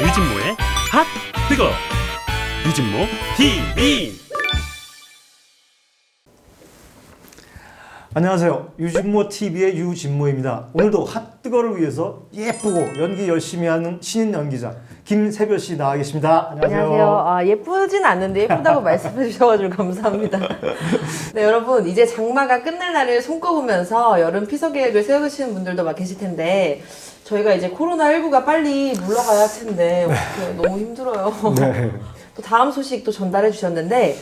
유진모의 핫 뜨거 유진모 TV 안녕하세요. 유진모 TV의 유진모입니다. 오늘도 핫 뜨거를 위해서 예쁘고 연기 열심히 하는 신인 연기자 김세별 씨 나와 계십니다. 안녕하세요. 안녕하세요. 아, 예쁘진 않는데 예쁘다고 말씀해 주셔가지고 감사합니다. 네, 여러분 이제 장마가 끝날 날을 손꼽으면서 여름 피서 계획을 세우시는 분들도 막 계실 텐데 저희가 이제 코로나19가 빨리 물러가야 할 텐데 어떡해, 너무 힘들어요. 네. 또 다음 소식 또 전달해 주셨는데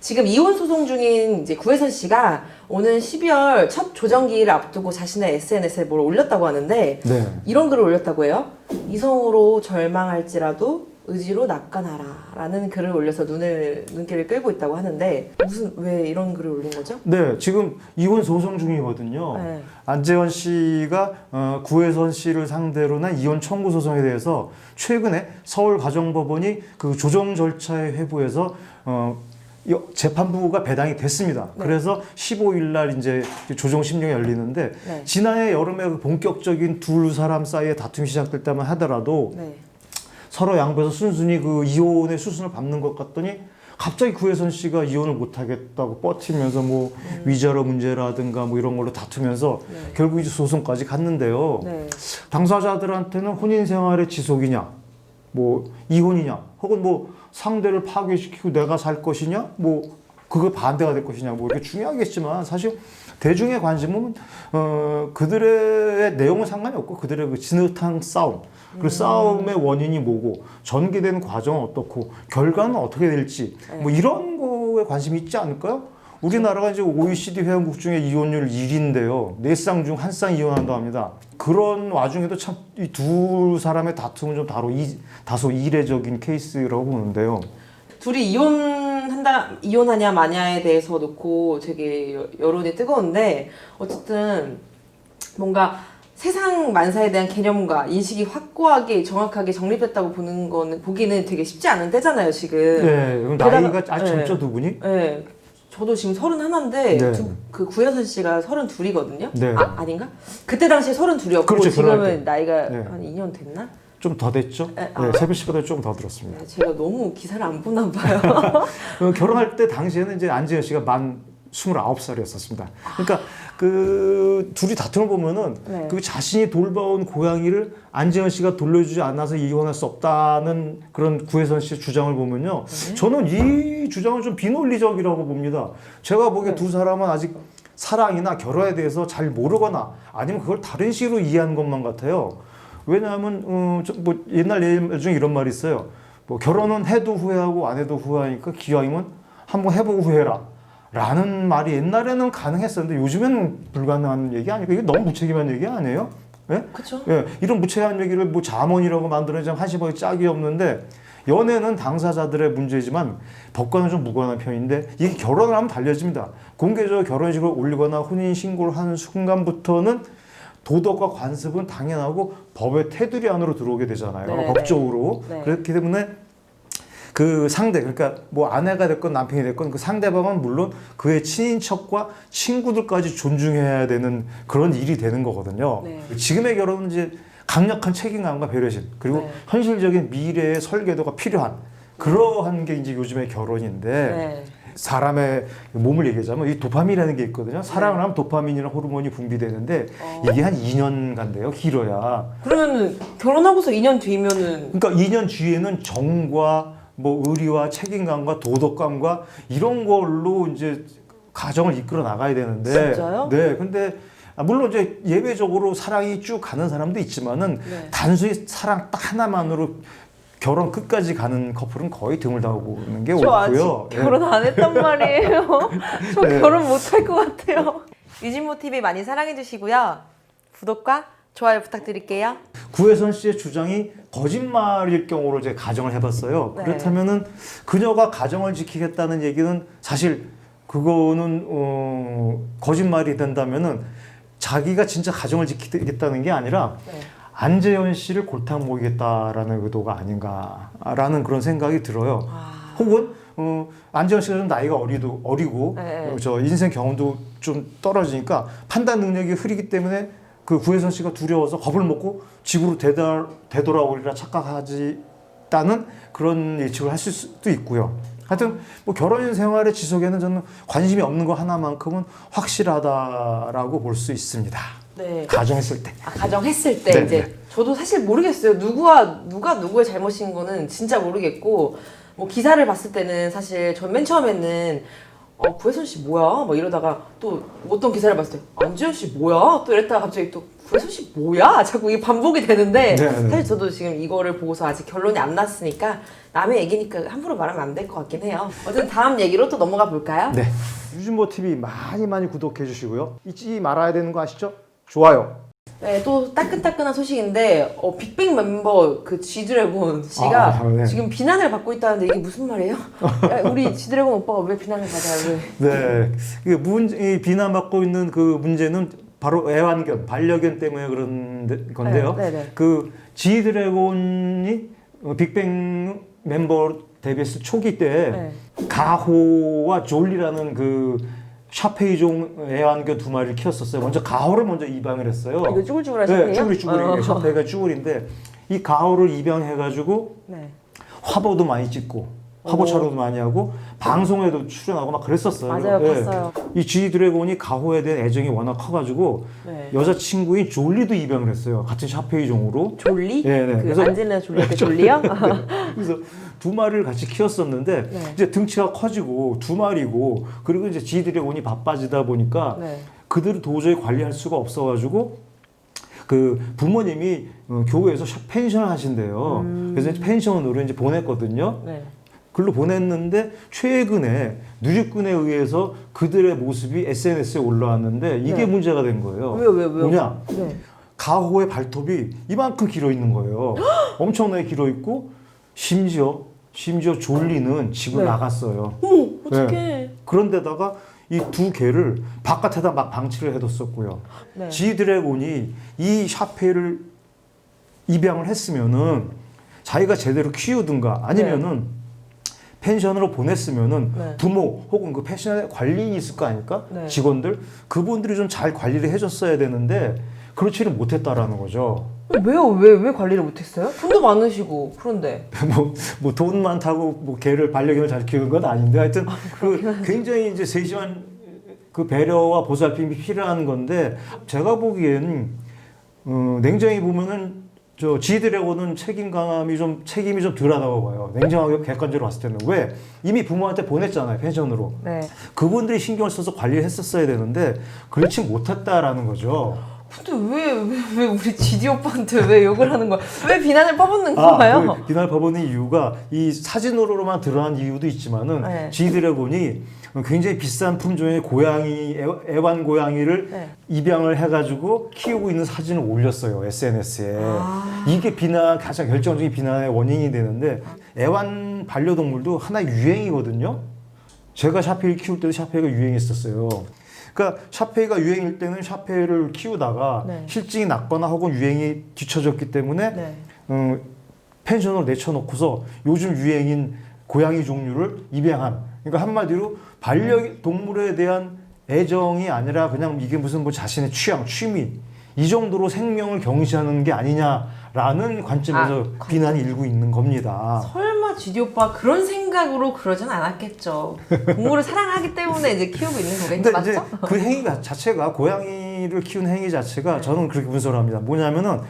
지금 이혼 소송 중인 이제 구혜선 씨가 오는 12월 첫 조정기를 앞두고 자신의 SNS에 뭘 올렸다고 하는데 네. 이런 글을 올렸다고 해요. 이성으로 절망할지라도 의지로 낚아나라 라는 글을 올려서 눈을, 눈길을 끌고 있다고 하는데 무슨 왜 이런 글을 올린 거죠? 네, 지금 이혼 소송 중이거든요. 네. 안재원 씨가 어, 구혜선 씨를 상대로 낸 이혼 청구 소송에 대해서 최근에 서울가정법원이 그 조정 절차에 회부해서 어, 이 재판부가 배당이 됐습니다. 네. 그래서 15일 날 이제 조정 심령이 열리는데 네. 지난해 여름에 그 본격적인 두 사람 사이에 다툼이 때만 하더라도 네. 서로 양보해서 순순히 그 이혼의 수순을 밟는 것 같더니 갑자기 구혜선 씨가 이혼을 못 하겠다고 뻗치면서 뭐 위자료 문제라든가 뭐 이런 걸로 다투면서 네. 결국 이제 소송까지 갔는데요. 네. 당사자들한테는 혼인 생활의 지속이냐, 뭐 이혼이냐, 혹은 뭐 상대를 파괴시키고 내가 살 것이냐, 뭐 그거 반대가 될 것이냐, 뭐 이렇게 중요하겠지만 사실 대중의 관심은 어 그들의 내용은 상관이 없고 그들의 그 진흙탕 싸움, 그 싸움의 원인이 뭐고 전개되는 과정은 어떻고 결과는 어떻게 될지 뭐 이런 거에 관심이 있지 않을까요? 우리나라가 이제 OECD 회원국 중에 이혼율 1위인데요. 네 쌍 중 한 쌍 이혼한다고 합니다. 그런 와중에도 참 이 두 사람의 다툼은 좀 다소, 이, 다소 이례적인 케이스라고 보는데요. 둘이 이혼 한다 이혼하냐 마냐에 대해서 놓고 되게 여- 여론이 뜨거운데 어쨌든 뭔가 세상 만사에 대한 개념과 인식이 확고하게 정확하게 정립됐다고 보는 거는 보기는 되게 쉽지 않은 때잖아요 지금. 네, 그럼 나이가 네. 젊죠 두 분이? 네. 저도 지금 서른 하나인데 네. 그 구혜선 씨가 서른 둘이거든요. 네. 아 아닌가? 그때 당시에 서른 둘이었고 그렇죠, 지금은 나이가 네. 한 2년 됐나? 좀 더 됐죠? 네, 네, 아. 세별 씨보다 조금 더 들었습니다. 네, 제가 너무 기사를 안 보나 봐요. 어, 결혼할 때 당시에는 이제 안재현 씨가 만 29살이었었습니다. 그러니까 그 둘이 다툼을 보면은 네. 그 자신이 돌봐온 고양이를 안재현 씨가 돌려주지 않아서 이혼할 수 없다는 그런 구혜선 씨의 주장을 보면요. 네. 저는 이 주장은 좀 비논리적이라고 봅니다. 제가 보기에 네. 두 사람은 아직 사랑이나 결혼에 대해서 잘 모르거나 아니면 그걸 다른 식으로 이해하는 것만 같아요. 왜냐하면 어, 저뭐 옛날 예 중에 이런 말이 있어요. 뭐 결혼은 해도 후회하고 안 해도 후회하니까 기왕이면 한번 해보고 후회라. 라는 말이 옛날에는 가능했었는데 요즘에는 불가능한 얘기 아니고 이게 너무 무책임한 얘기 아니에요? 예? 그렇죠? 예, 이런 무책임한 얘기를 뭐 자문이라고 만들어내자면 한시박에 짝이 없는데 연애는 당사자들의 문제지만 법과는 좀 무관한 편인데 이게 결혼을 하면 달려집니다. 공개적으로 결혼식을 올리거나 혼인 신고를 하는 순간부터는 도덕과 관습은 당연하고 법의 테두리 안으로 들어오게 되잖아요. 네. 법적으로 네. 그렇기 때문에 그 상대 그러니까 뭐 아내가 됐건 남편이 됐건 그 상대방은 물론 그의 친인척과 친구들까지 존중해야 되는 그런 일이 되는 거거든요. 네. 지금의 결혼은 이제 강력한 책임감과 배려심 그리고 네. 현실적인 미래의 설계도가 필요한 그러한 게 이제 요즘의 결혼인데 네. 사람의 몸을 얘기하자면 이 도파민이라는 게 있거든요. 사랑을 하면 도파민이라는 호르몬이 분비되는데 어. 이게 한 2년 간대요. 길어야. 그러면 결혼하고서 2년 뒤면은 그러니까 2년 뒤에는 정과 뭐 의리와 책임감과 도덕감과 이런 걸로 이제 가정을 이끌어 나가야 되는데 진짜요? 네. 근데 아, 물론 이제 예외적으로 사랑이 쭉 가는 사람도 있지만은 네. 단순히 사랑 딱 하나만으로 결혼 끝까지 가는 커플은 거의 드물다고 보는 게 저 아직 옳고요. 네. 결혼 안 했단 말이에요. 저 네. 결혼 못 할 것 같아요. 유진모 TV 많이 사랑해 주시고요. 구독과 좋아요 부탁드릴게요. 구혜선 씨의 주장이 거짓말일 경우로 이제 가정을 해봤어요. 네. 그렇다면은 그녀가 가정을 지키겠다는 얘기는 사실 그거는 어, 거짓말이 된다면은 자기가 진짜 가정을 지키겠다는 게 아니라 네. 안재현 씨를 골탕 먹이겠다라는 의도가 아닌가라는 그런 생각이 들어요. 아, 혹은 어, 안재현 씨가 좀 나이가 어리도 어리고 네. 어, 저 인생 경험도 좀 떨어지니까 판단 능력이 흐리기 때문에 그 구혜선 씨가 두려워서 겁을 먹고 집으로 되돌, 되돌아오리라 착각하지 있다는 그런 예측을 하실 수도 있고요. 하여튼 뭐 결혼 생활의 지속에는 저는 관심이 없는 거 하나만큼은 확실하다라고 볼 수 있습니다. 네. 가정했을 때. 아, 가정했을 때 네, 이제 네. 저도 사실 모르겠어요. 누구와 누가 누구의 잘못인 거는 진짜 모르겠고 뭐 기사를 봤을 때는 사실 전 맨 처음에는 어 구혜선 씨 뭐야? 뭐 이러다가 또 어떤 기사를 봤을 때 안지현 씨 뭐야? 또 이랬다가 갑자기 또 구혜선 씨 뭐야? 자꾸 이게 반복이 되는데 네, 네. 사실 저도 지금 이거를 보고서 아직 결론이 안 났으니까 남의 얘기니까 함부로 말하면 안 될 것 같긴 해요. 어쨌든 다음 얘기로 또 넘어가 볼까요? 네. 유진모 TV 많이 많이 구독해 주시고요. 잊지 말아야 되는 거 아시죠? 좋아요. 네, 또 따끈따끈한 소식인데 어, 빅뱅 멤버 그 G드래곤 씨가 아, 네. 지금 비난을 받고 있다는데 이게 무슨 말이에요? 야, 우리 G드래곤 오빠가 왜 비난을 받아요? 왜? 네. 이게 문, 이 비난받고 있는 그 문제는 바로 애완견, 반려견 때문에 그런 데- 건데요. 네, 네, 네. 그 지드래곤이 어, 빅뱅 멤버 데뷔했을 초기 때 네. 가호와 졸리라는 그 샤페이종 애완견 두 마리를 키웠었어요. 먼저 가호를 먼저 입양을 했어요. 이거 쭈글쭈글한 네, 샤페이요? 쭈글이 쭈글이 어. 샤페이가 쭈글인데 이 가호를 입양해가지고 네. 화보도 많이 찍고 화보 오. 촬영도 많이 하고 방송에도 출연하고 막 그랬었어요. 맞아요, 예. 봤어요. 이 G 드래곤이 가호에 대한 애정이 워낙 커가지고 네. 여자친구인 졸리도 입양을 했어요. 같은 샤페이종으로. 졸리? 예, 네. 그 그래서- 안젤리나 졸리 때 졸리요? 그래서 두 마리를 같이 키웠었는데 네. 이제 등치가 커지고 두 마리고 그리고 이제 G 드래곤이 바빠지다 보니까 네. 그들을 도저히 관리할 수가 없어가지고 그 부모님이 어, 교회에서 샤- 펜션을 하신대요. 음. 그래서 이제 펜션으로 이제 보냈거든요. 네. 글로 보냈는데 최근에 누리꾼에 의해서 그들의 모습이 SNS에 올라왔는데 이게 네. 문제가 된 거예요. 왜요, 왜요, 왜요? 뭐냐? 네. 가호의 발톱이 이만큼 길어 있는 거예요. 엄청나게 길어 있고 심지어 심지어 졸리는 집을 네. 나갔어요. 어머, 어떡해. 그런데다가 이 두 개를 바깥에다 막 방치를 해뒀었고요. 네. 지 드래곤이 이 샤페를 입양을 했으면은 자기가 제대로 키우든가 아니면은 펜션으로 보냈으면은 네. 부모 혹은 그 펜션의 관리인이 있을 거 아닙니까? 네. 직원들 그분들이 좀 잘 관리를 해줬어야 되는데 그렇지를 못했다라는 거죠. 왜요? 왜, 왜 관리를 못했어요? 돈도 많으시고, 그런데. 뭐, 뭐 돈 많다고 뭐 개를 반려견을 잘 키우는 건 아닌데 하여튼 그 굉장히 이제 세심한 그 배려와 보살핌이 필요한 건데 제가 보기엔 어, 냉정히 보면은 저 지드래곤은 책임감이 좀 책임이 좀 덜하다고 봐요. 냉정하게 객관적으로 봤을 때는 왜 이미 부모한테 보냈잖아요 펜션으로 네. 그분들이 신경을 써서 관리를 했었어야 되는데 그렇지 못했다라는 거죠. 근데 왜, 왜, 왜 우리 지디 오빠한테 왜 욕을 하는 거야? 왜 비난을 퍼붓는 아, 거예요? 그 비날 법원의 이유가 이 사진으로만 드러난 이유도 있지만은 네. 지드래곤이 굉장히 비싼 품종의 고양이 애- 애완 고양이를 네. 입양을 해가지고 키우고 있는 사진을 올렸어요 SNS에 아. 이게 비난 가장 결정적인 비난의 원인이 되는데 애완 반려동물도 하나 의 유행이거든요. 제가 샤페이 키울 때도 샤페이가 유행했었어요. 그러니까 샤페이가 유행일 때는 샤페이를 키우다가 네. 실증이 났거나 혹은 유행이 뒤처졌기 때문에 네. 음, 펜션으로 내쳐놓고서 요즘 유행인 고양이 종류를 입양한 그러니까 한마디로 반려동물에 대한 애정이 아니라 그냥 이게 무슨 뭐 자신의 취향, 취미 이 정도로 생명을 경시하는 게 아니냐라는 관점에서 아, 비난이 일고 있는 겁니다. 설마 지디 오빠 그런 생각으로 그러진 않았겠죠. 동물을 사랑하기 때문에 이제 키우고 있는 거겠죠, 맞죠? 이제 그 행위가 자체가 고양이를 키우는 행위 자체가 저는 그렇게 분석을 합니다. 뭐냐면은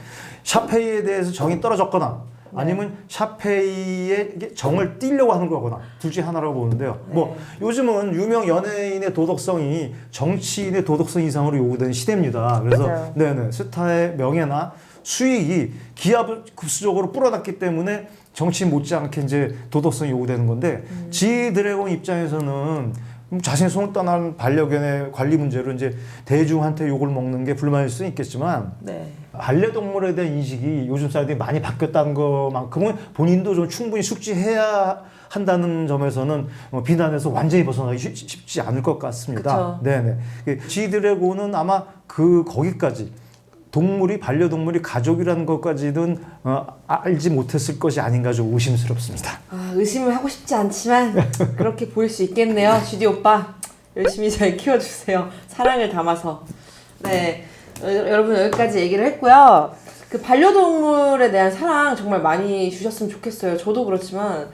샤페이에 대해서 정이 떨어졌거나 네. 아니면 샤페이의 정을 띄려고 하는 거거나 둘 중에 하나라고 보는데요. 네. 뭐 요즘은 유명 연예인의 도덕성이 정치인의 도덕성 이상으로 요구되는 시대입니다. 그래서 맞아요. 네네 스타의 명예나 수익이 기압을 급수적으로 불어났기 때문에 정치인 못지않게 이제 도덕성이 요구되는 건데 음. 지 드래곤 입장에서는 자신의 손을 떠난 반려견의 관리 문제로 이제 대중한테 욕을 먹는 게 불만일 수는 있겠지만 네. 반려동물에 대한 인식이 요즘 사람들이 많이 바뀌었다는 것만큼은 본인도 좀 충분히 숙지해야 한다는 점에서는 어, 비난에서 완전히 벗어나기 쉽- 쉽지 않을 것 같습니다. 그쵸. 네네. 지드래곤은 아마 그 거기까지 동물이 반려동물이 가족이라는 것까지는 어, 알지 못했을 것이 아닌가 좀 의심스럽습니다. 아, 의심을 하고 싶지 않지만 그렇게 보일 수 있겠네요. 주디 오빠 열심히 잘 키워주세요. 사랑을 담아서. 네, 어, 여러분 여기까지 얘기를 했고요. 그 반려동물에 대한 사랑 정말 많이 주셨으면 좋겠어요. 저도 그렇지만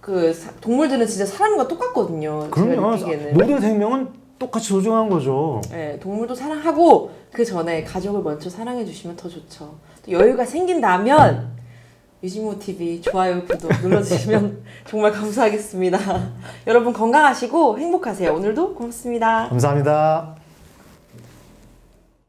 그 사- 동물들은 진짜 사람과 똑같거든요. 그럼요. 모든 생명은 똑같이 소중한 거죠. 네, 동물도 사랑하고 그 전에 가족을 먼저 사랑해 주시면 더 좋죠. 또 여유가 생긴다면 유진모 TV 좋아요 구독 눌러주시면 정말 감사하겠습니다. 여러분 건강하시고 행복하세요. 오늘도 고맙습니다. 감사합니다.